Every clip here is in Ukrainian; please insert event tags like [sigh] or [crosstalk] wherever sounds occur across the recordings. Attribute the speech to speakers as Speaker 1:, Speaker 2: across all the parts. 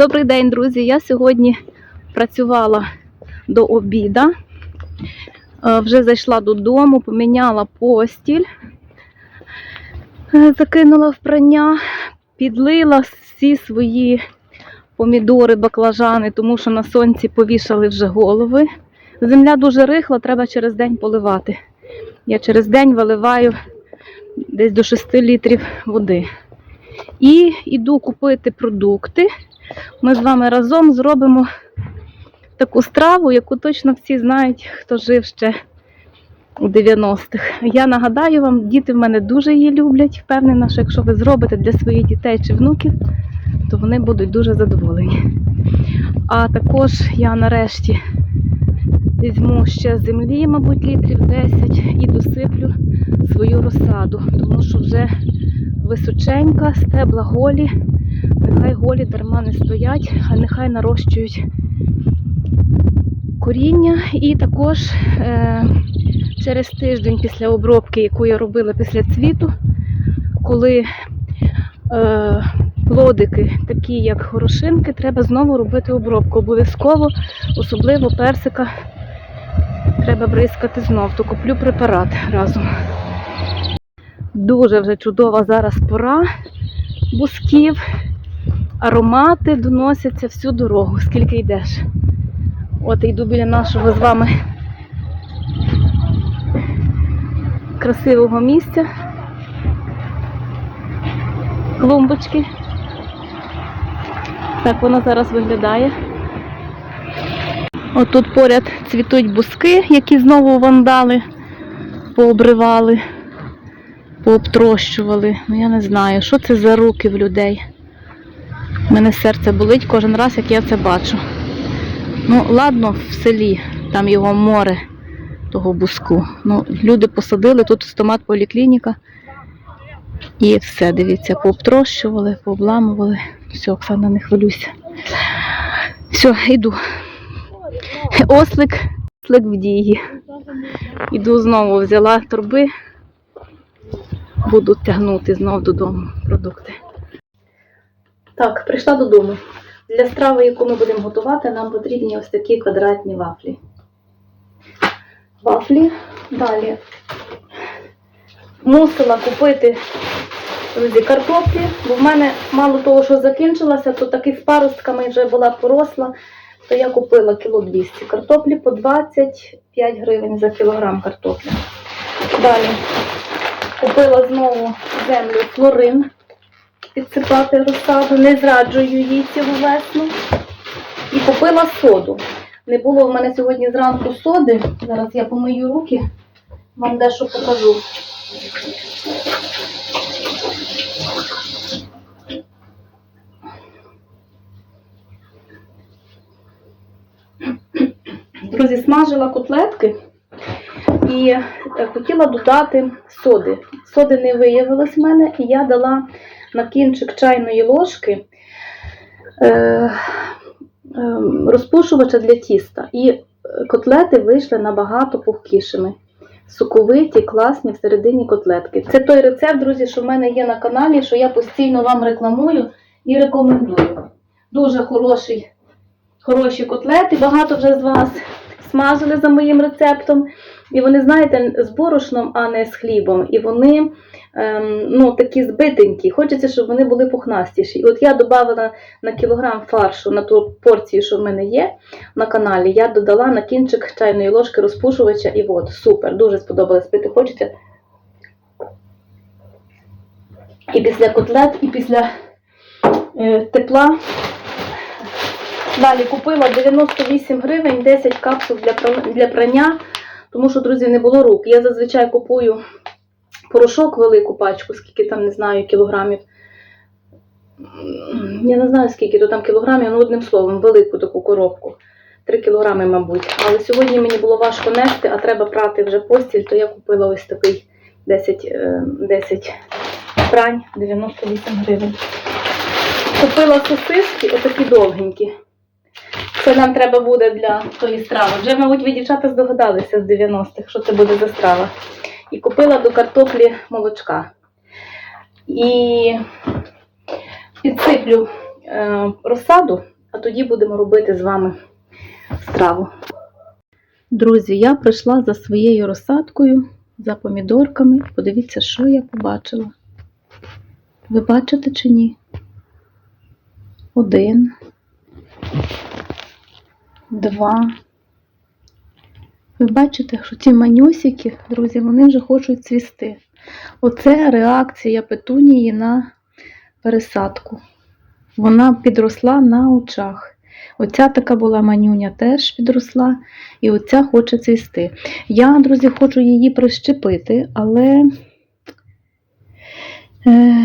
Speaker 1: Добрий день, друзі. Я сьогодні працювала до обіда. Е, Вже зайшла додому, поміняла постіль, е, закинула в прання, підлила всі свої помідори, баклажани, тому що на сонці повішали вже голови. Земля дуже рихла, треба через день поливати. Я через день виливаю десь до 6 літрів води. І йду купити продукти. Ми з вами разом зробимо таку страву, яку точно всі знають, хто жив ще у 90-х. Я нагадаю вам, діти в мене дуже її люблять. Впевнена, що якщо ви зробите для своїх дітей чи внуків, то вони будуть дуже задоволені. А також я нарешті візьму ще землі, мабуть, літрів 10 і досиплю свою розсаду, тому що вже височенька, стебла голі. Нехай голі дарма не стоять, а нехай нарощують коріння. І також е, через тиждень після обробки, яку я робила після цвіту, коли е, плодики, такі як горошинки, треба знову робити обробку. Обов'язково, особливо персика, треба бризкати знов, то куплю препарат разом. Дуже вже чудова зараз пора бусків, аромати доносяться всю дорогу, скільки йдеш. От йду біля нашого з вами красивого місця. Клумбочки. Так воно зараз виглядає. Отут поряд цвітуть буски, які знову вандали пообривали, пообтрощували. Ну я не знаю, що це за руки в людей. Мене серце болить кожен раз, як я це бачу. Ну, ладно, в селі, там його море того буску. Ну, люди посадили, тут стомат поліклініка. І все, дивіться, пообтрощували, пообламували. Все, Оксана, не хвилюйся. Все, йду. Ослик, ослик в дії. Іду знову, взяла торби, буду тягнути знов додому продукти. Так, прийшла додому. Для страви, яку ми будемо готувати, нам потрібні ось такі квадратні вафлі. Вафлі. Далі мусила купити друзі, картоплі, бо в мене мало того, що закінчилася, то таки з паростками вже була поросла, то я купила кіло 200 картоплі по 25 гривень за кілограм картоплі. Далі купила знову землю флорин підсипати розсаду, не зраджую її цілу весну. І купила соду. Не було в мене сьогодні зранку соди. Зараз я помию руки, вам дещо покажу. Друзі, смажила котлетки і е, хотіла додати соди. Соди не виявилось в мене, і я дала на кінчик чайної ложки е, е, розпушувача для тіста. І котлети вийшли набагато пухкішими. Соковиті, класні всередині котлетки. Це той рецепт, друзі, що в мене є на каналі, що я постійно вам рекламую і рекомендую. Дуже хороший, хороші котлети. Багато вже з вас смажили за моїм рецептом. І вони, знаєте, з борошном, а не з хлібом. І вони ем, ну, такі збитенькі. Хочеться, щоб вони були пухнастіші. І от я додала на кілограм фаршу на ту порцію, що в мене є на каналі. Я додала на кінчик чайної ложки розпушувача і от, супер, дуже сподобалось пити. Хочеться. І після котлет, і після е, тепла. Далі купила 98 гривень, 10 капсул для, для прання, тому що, друзі, не було рук. Я зазвичай купую порошок велику пачку, скільки там, не знаю, кілограмів. Я не знаю, скільки то там кілограмів, ну одним словом, велику таку коробку. 3 кілограми, мабуть. Але сьогодні мені було важко нести, а треба прати вже постіль, то я купила ось такий 10, е, 10 прань, 98 гривень. Купила сосиски, отакі довгенькі. Це нам треба буде для тої страви. Вже, мабуть, ви дівчата здогадалися з 90-х, що це буде за страва. І купила до картоплі молочка. І підсиплю е, розсаду, а тоді будемо робити з вами страву. Друзі, я прийшла за своєю розсадкою, за помідорками. Подивіться, що я побачила. Ви бачите чи ні? Один, два. Ви бачите, що ці манюсики, друзі, вони вже хочуть цвісти. Оце реакція петунії на пересадку. Вона підросла на очах. Оця така була манюня теж підросла, і оця хоче цвісти. Я, друзі, хочу її прищепити, але е,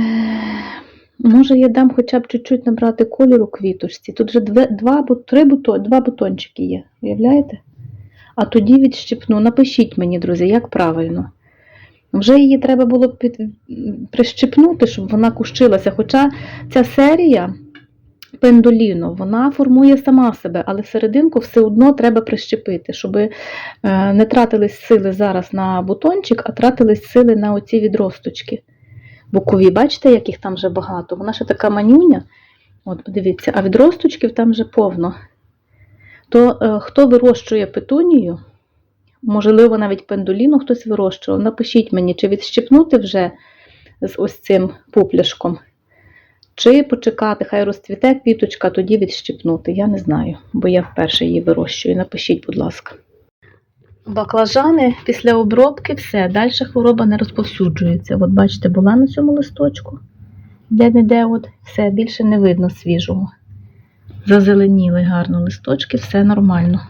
Speaker 1: може я дам хоча б чуть-чуть набрати кольору квіточці. Тут вже два, три два бутончики є, уявляєте? А тоді відщипну. Напишіть мені, друзі, як правильно. Вже її треба було під... прищипнути, щоб вона кущилася. Хоча ця серія пендоліно, вона формує сама себе, але серединку все одно треба прищепити, щоб е, не тратились сили зараз на бутончик, а тратились сили на оці відросточки. Бокові, бачите, яких там вже багато. Вона ще така манюня. От, подивіться, а відросточків там вже повно. То е, хто вирощує петунію, можливо, навіть пендоліну хтось вирощував, напишіть мені, чи відщипнути вже з ось цим пупляшком, чи почекати, хай розцвіте квіточка, тоді відщипнути. Я не знаю, бо я вперше її вирощую. Напишіть, будь ласка. Баклажани після обробки все, далі хвороба не розповсюджується. От бачите, була на цьому листочку, де-не-де, от все, більше не видно свіжого. Зазеленіли гарно листочки, все нормально.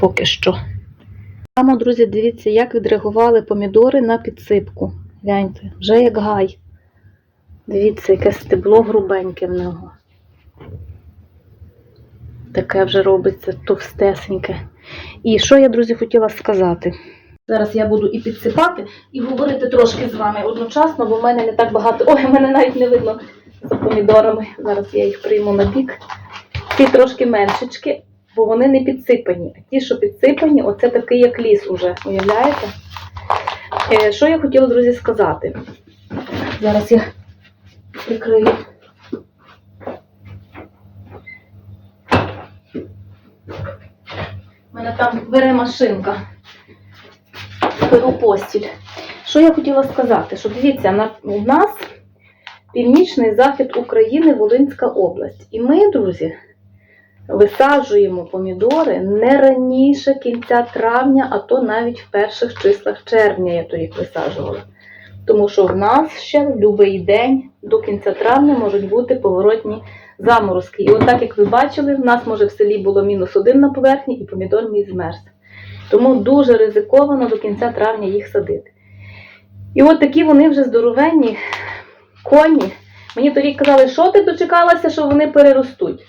Speaker 1: Поки що. Само, друзі, дивіться, як відреагували помідори на підсипку. Гляньте, вже як гай. Дивіться, яке стебло грубеньке в нього. Таке вже робиться товстесеньке. І що я, друзі, хотіла сказати? Зараз я буду і підсипати, і говорити трошки з вами одночасно, бо в мене не так багато. Ой, в мене навіть не видно за помідорами. Зараз я їх прийму на бік. Ці трошки меншечки, бо вони не підсипані. А ті, що підсипані, оце такий як ліс уже, уявляєте? Е, Що я хотіла, друзі, сказати? Зараз я прикрию. У мене там бере машинка. Беру постіль. Що я хотіла сказати? Що дивіться, у нас північний захід України, Волинська область. І ми, друзі, висаджуємо помідори не раніше кінця травня, а то навіть в перших числах червня я то їх висаджувала. Тому що в нас ще в будь-який день до кінця травня можуть бути поворотні заморозки. І от так, як ви бачили, в нас може в селі було мінус один на поверхні і помідор мій змерз. Тому дуже ризиковано до кінця травня їх садити. І от такі вони вже здоровенні коні. Мені тоді казали, що ти дочекалася, що вони переростуть.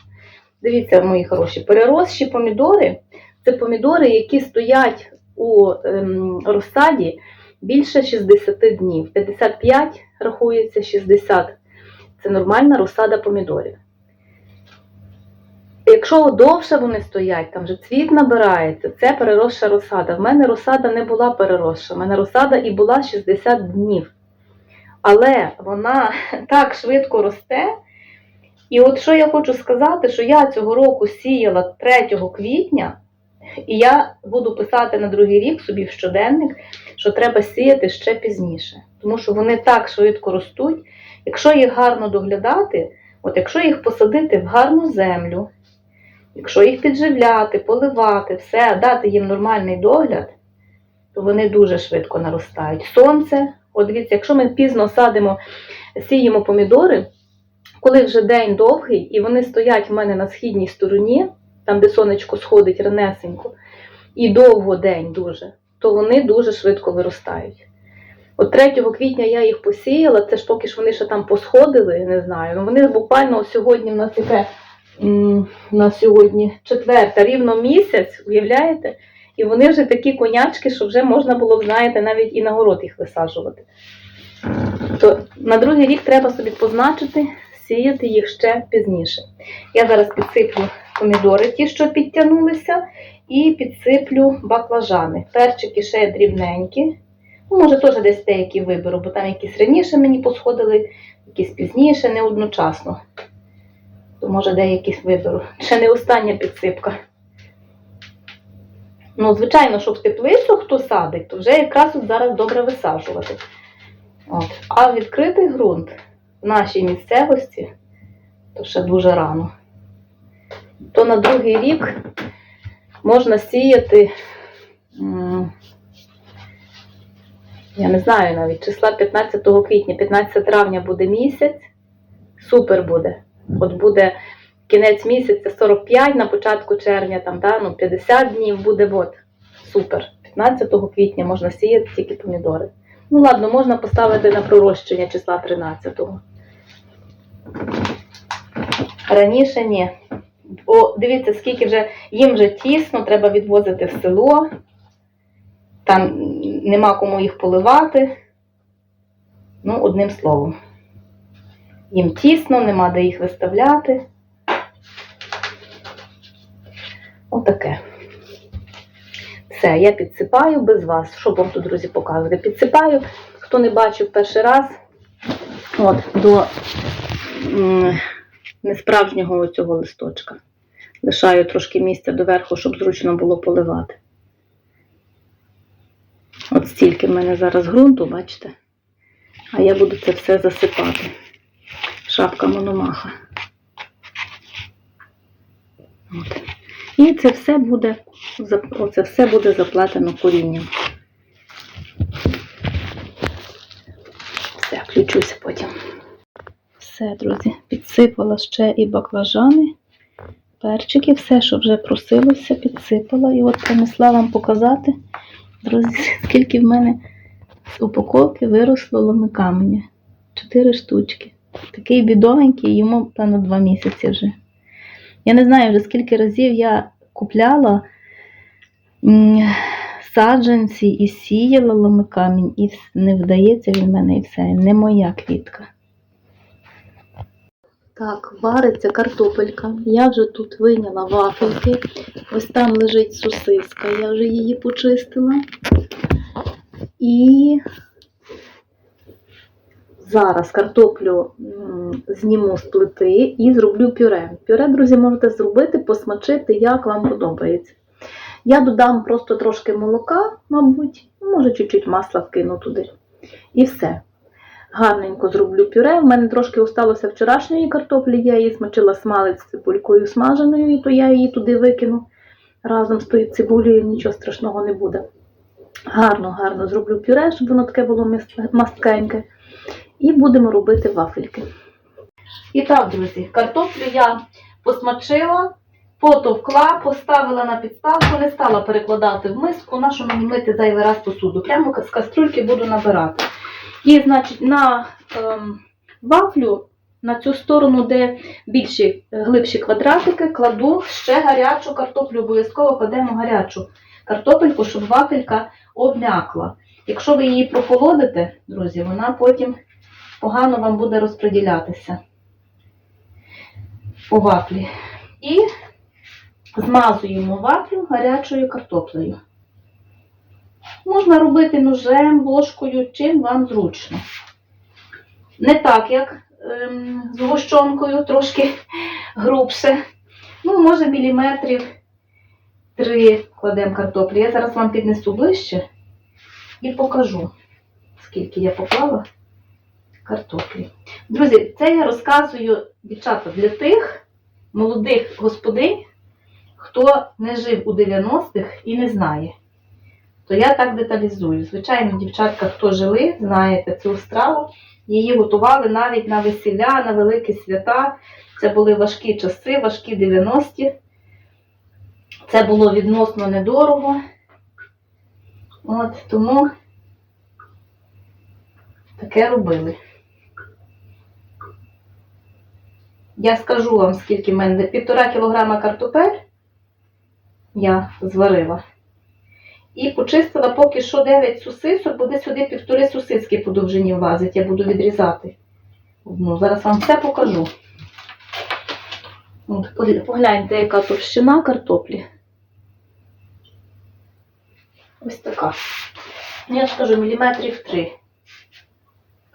Speaker 1: Дивіться, мої хороші, переросші помідори це помідори, які стоять у ем, розсаді більше 60 днів. 55 рахується 60. Це нормальна розсада помідорів. Якщо довше вони стоять, там вже цвіт набирається, це переросша розсада. В мене розсада не була переросша, в мене розсада і була 60 днів. Але вона [laughs] так швидко росте. І от що я хочу сказати, що я цього року сіяла 3 квітня, і я буду писати на другий рік собі в щоденник, що треба сіяти ще пізніше. Тому що вони так швидко ростуть. Якщо їх гарно доглядати, от якщо їх посадити в гарну землю, якщо їх підживляти, поливати, все, дати їм нормальний догляд, то вони дуже швидко наростають. Сонце, от дивіться, якщо ми пізно садимо, сіємо помідори, коли вже день довгий, і вони стоять в мене на східній стороні, там, де сонечко сходить ранесенько, і довго день дуже, то вони дуже швидко виростають. От 3 квітня я їх посіяла, це ж поки ж вони ще там посходили, не знаю. Ну вони буквально сьогодні в нас яке на сьогодні четверта, рівно місяць, уявляєте? І вони вже такі конячки, що вже можна було б, знаєте, навіть і на город їх висаджувати. То на другий рік треба собі позначити, сіяти їх ще пізніше. Я зараз підсиплю помідори, ті, що підтягнулися, і підсиплю баклажани. Перчики ще дрібненькі. Ну, може, теж десь деякі виберу, бо там якісь раніше мені посходили, якісь пізніше, не одночасно. То може деяких виберу. Ще не остання підсипка. Ну, звичайно, що в теплицю хто садить, то вже якраз от зараз добре висаджувати. От. А відкритий ґрунт в нашій місцевості то ще дуже рано. То на другий рік можна сіяти, я не знаю навіть, числа 15 квітня, 15 травня буде місяць, супер буде. От буде кінець місяця 45 на початку червня, там, та, ну, 50 днів буде от, супер. 15 квітня можна сіяти тільки помідори. Ну ладно, можна поставити на пророщення числа 13-го. Раніше ні. О, дивіться, скільки вже їм вже тісно, треба відвозити в село. Там нема кому їх поливати. Ну, одним словом. Їм тісно, нема де їх виставляти. Отаке. Все, я підсипаю без вас. Що вам тут, друзі, показувати? Підсипаю. Хто не бачив перший раз, от, до несправжнього цього листочка. Лишаю трошки місця доверху, щоб зручно було поливати. От стільки в мене зараз ґрунту, бачите? А я буду це все засипати. Шапка мономаха. От. І це все буде, оце все буде заплетено корінням. Все, включуся потім. Все, друзі, підсипала ще і баклажани, перчики, все, що вже просилося, підсипала. І от принесла вам показати, друзі, [laughs] скільки в мене з упаковки виросло ломи каменя. Чотири штучки. Такий бідовенький, йому, певно, два місяці вже. Я не знаю вже скільки разів я купляла саджанці і сіяла ломи камінь, і не вдається він мене і все. Не моя квітка. Так, вариться картопелька. Я вже тут вийняла вафельки. Ось там лежить сосиска, я вже її почистила. І зараз картоплю зніму з плити і зроблю пюре. Пюре, друзі, можете зробити, посмачити, як вам подобається. Я додам просто трошки молока, мабуть, може чуть-чуть масла вкину туди. І все. Гарненько зроблю пюре. У мене трошки осталося вчорашньої картоплі, я її смачила смалець з цибулькою смаженою, і то я її туди викину разом з тою цибулею, нічого страшного не буде. Гарно, гарно зроблю пюре, щоб воно таке було масткеньке. І будемо робити вафельки. І так, друзі, картоплю я посмачила, потовкла, поставила на підставку, не стала перекладати в миску, нашу мені мити зайвий раз посуду. Прямо з каструльки буду набирати. І, значить, на ем, вафлю, на цю сторону, де більші, е, глибші квадратики, кладу ще гарячу картоплю, обов'язково кладемо гарячу картопельку, щоб вафелька обм'якла. Якщо ви її прохолодите, друзі, вона потім погано вам буде розподілятися по вафлі. І змазуємо вафлю гарячою картоплею. Можна робити ножем, ложкою, чим вам зручно. Не так, як ем, з гущонкою, трошки грубше. Ну, може, міліметрів три кладемо картоплі. Я зараз вам піднесу ближче і покажу, скільки я поклала картоплі. Друзі, це я розказую, дівчата, для тих молодих господинь, хто не жив у 90-х і не знає. То я так деталізую. Звичайно, дівчатка, хто жили, знаєте цю страву. Її готували навіть на весілля, на великі свята. Це були важкі часи, важкі 90-ті. Це було відносно недорого. От, тому таке робили. Я скажу вам, скільки в мене півтора кілограма картопель я зварила. І почистила поки що 9 сосисок, буде сюди півтори сосиски по довжині влазить, я буду відрізати. Ну, зараз вам все покажу. От, погляньте, яка товщина картоплі. Ось така. Ну, Я ж кажу, міліметрів 3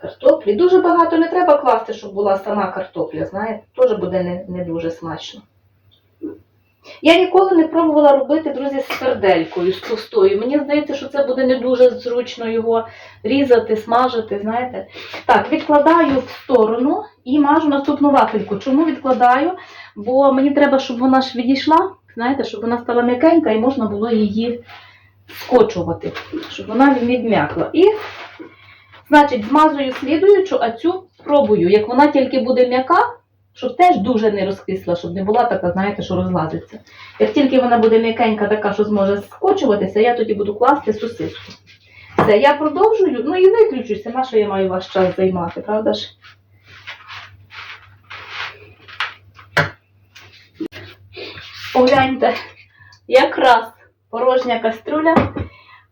Speaker 1: картоплі. Дуже багато не треба класти, щоб була сама картопля, знаєте, теж буде не, не дуже смачно. Я ніколи не пробувала робити, друзі, з серделькою, з товстою. Мені здається, що це буде не дуже зручно його різати, смажити, знаєте. Так, відкладаю в сторону і мажу наступну вафельку. Чому відкладаю? Бо мені треба, щоб вона ж відійшла, знаєте, щоб вона стала м'якенька і можна було її скочувати, щоб вона відм'якла. І, значить, змазую слідуючу, а цю пробую. Як вона тільки буде м'яка, щоб теж дуже не розкисла, щоб не була така, знаєте, що розлазиться. Як тільки вона буде м'якенька, така, що зможе скочуватися, я тоді буду класти сосиску. Все, я продовжую, ну і виключуся, на що я маю ваш час займати, правда ж? Погляньте, якраз порожня каструля.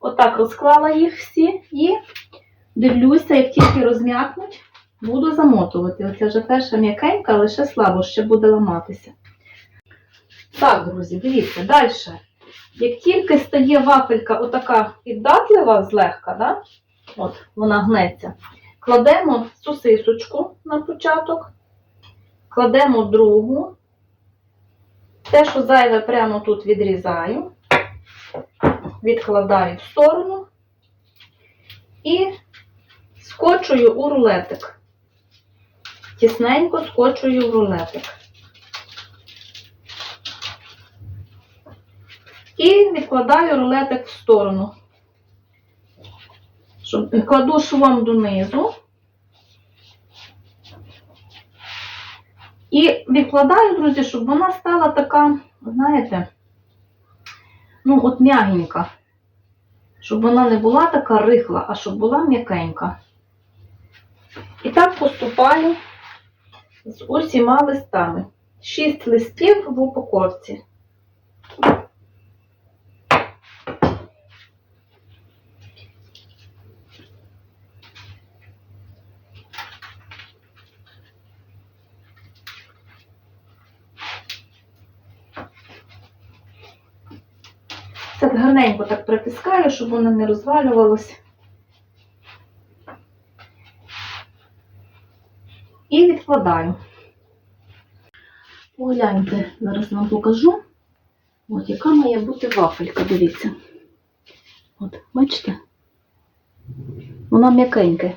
Speaker 1: Отак розклала їх всі і дивлюся, як тільки розм'якнуть, буду замотувати. Оце вже перша м'якенька, лише слабо ще буде ламатися. Так, друзі, дивіться, далі. Як тільки стає вафелька отака піддатлива злегка, да? от вона гнеться, кладемо сосисочку на початок, кладемо другу. Те, що зайве, прямо тут відрізаю, відкладаю в сторону і скочую у рулетик. Тісненько скочую в рулетик. І відкладаю рулетик в сторону. Кладу швом донизу. І відкладаю, друзі, щоб вона стала така, знаєте, ну, от м'ягенька. Щоб вона не була така рихла, а щоб була м'якенька. І так поступаю з усіма листами. Шість листів в упаковці. Так гарненько так притискаю, щоб воно не розвалювалось. І відкладаю. Погляньте, зараз вам покажу. От яка має бути вафелька, дивіться. От, бачите? Вона м'якенька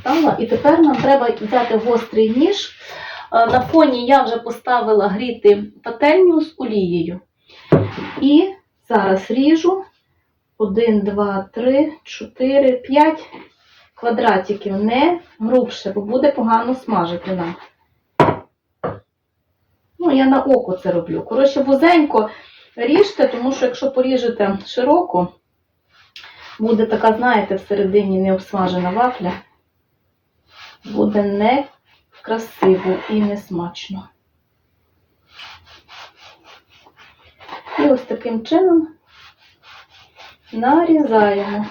Speaker 1: стала. І тепер нам треба взяти гострий ніж. Е, На фоні я вже поставила гріти пательню з олією. І зараз ріжу 1, 2, 3, 4, 5 квадратиків, не грубше, бо буде погано смажити нам. Ну, я на око це роблю. Коротше, вузенько ріжте, тому що якщо поріжете широко, буде така, знаєте, всередині не обсмажена вафля. Буде не красиво і не смачно. І ось таким чином нарізаємо.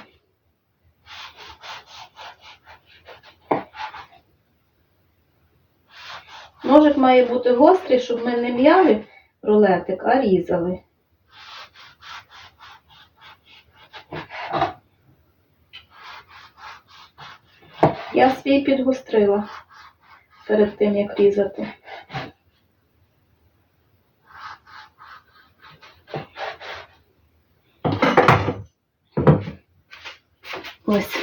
Speaker 1: Ножик має бути гострий, щоб ми не м'яли рулетик, а різали. Я свій підгострила перед тим, як різати. Ось.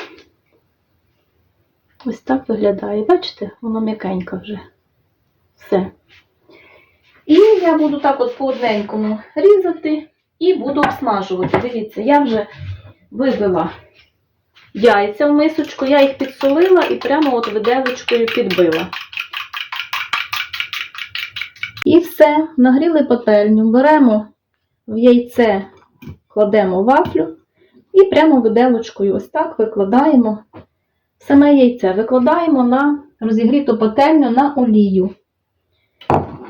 Speaker 1: Ось так виглядає. Бачите, воно м'якенько вже. Все. І я буду так от по одненькому різати і буду обсмажувати. Дивіться, я вже вибила яйця в мисочку, я їх підсолила і прямо от виделочкою підбила. І все, нагріли пательню, беремо в яйце, кладемо вафлю і прямо виделочкою ось так викладаємо саме яйце, викладаємо на розігріту пательню на олію.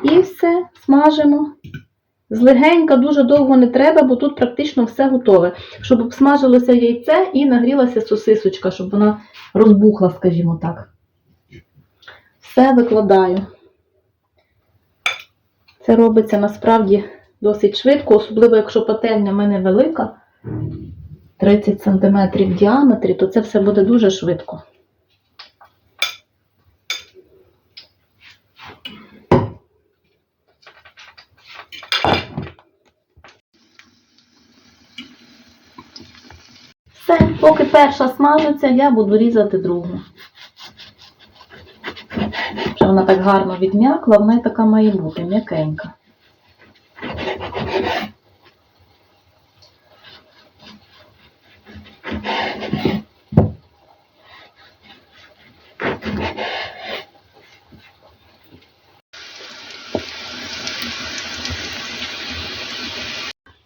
Speaker 1: І все, смажимо. Злегенька, дуже довго не треба, бо тут практично все готове. Щоб обсмажилося яйце і нагрілася сосисочка, щоб вона розбухла, скажімо так. Все викладаю. Це робиться насправді досить швидко, особливо якщо пательня в мене велика, 30 см в діаметрі, то це все буде дуже швидко. Поки перша смажиться, я буду різати другу. Що вона так гарно відм'якла, вона і така має бути м'якенька.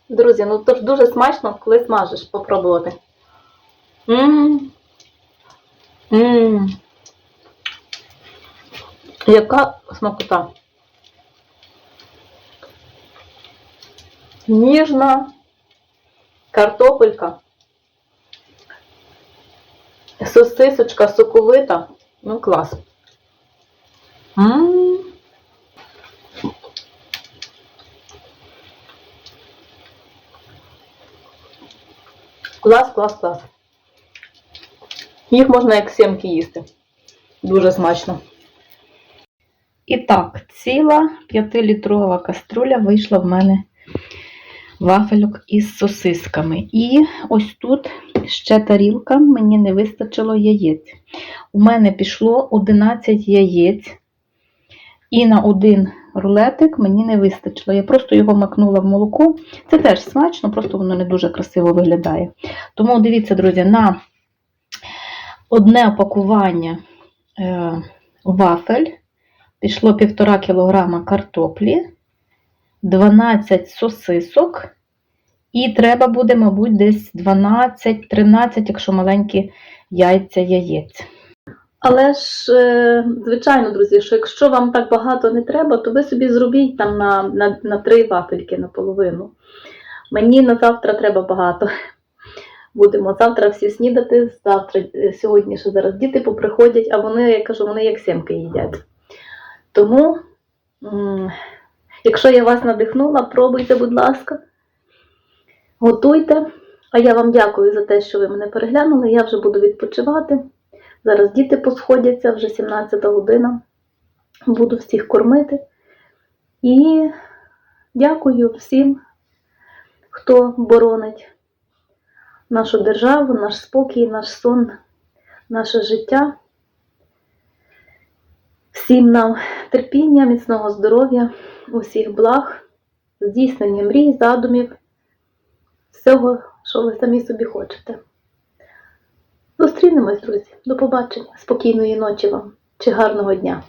Speaker 1: Друзі, ну то ж дуже смачно, коли смажиш, попробувати. Мм. Мм. Яка смакота. Ніжна картопелька. Сосисочка соковита. Ну, клас. М. Клас, клас, клас. Їх можна як семки їсти. Дуже смачно. І так, ціла 5-літрова каструля вийшла в мене вафельок із сосисками. І ось тут ще тарілка, мені не вистачило яєць. У мене пішло 11 яєць. І на один рулетик мені не вистачило. Я просто його макнула в молоко. Це теж смачно, просто воно не дуже красиво виглядає. Тому дивіться, друзі, на одне опакування е, вафель пішло 1,5 кг картоплі, 12 сосисок, і треба буде, мабуть, десь 12-13, якщо маленькі яйця яєць. Але ж, е, звичайно, друзі, що якщо вам так багато не треба, то ви собі зробіть там на, на, на 3 вафельки наполовину. Мені на завтра треба багато. Будемо завтра всі снідати, завтра, е, сьогодні ще зараз діти поприходять, а вони, я кажу, вони як семки їдять. Тому, якщо я вас надихнула, пробуйте, будь ласка, готуйте. А я вам дякую за те, що ви мене переглянули. Я вже буду відпочивати. Зараз діти посходяться, вже 17 година. Буду всіх кормити. І дякую всім, хто боронить нашу державу, наш спокій, наш сон, наше життя. Всім нам терпіння, міцного здоров'я, усіх благ, здійснення мрій, задумів, всього, що ви самі собі хочете. Зустрінемось, друзі. До побачення. Спокійної ночі вам чи гарного дня.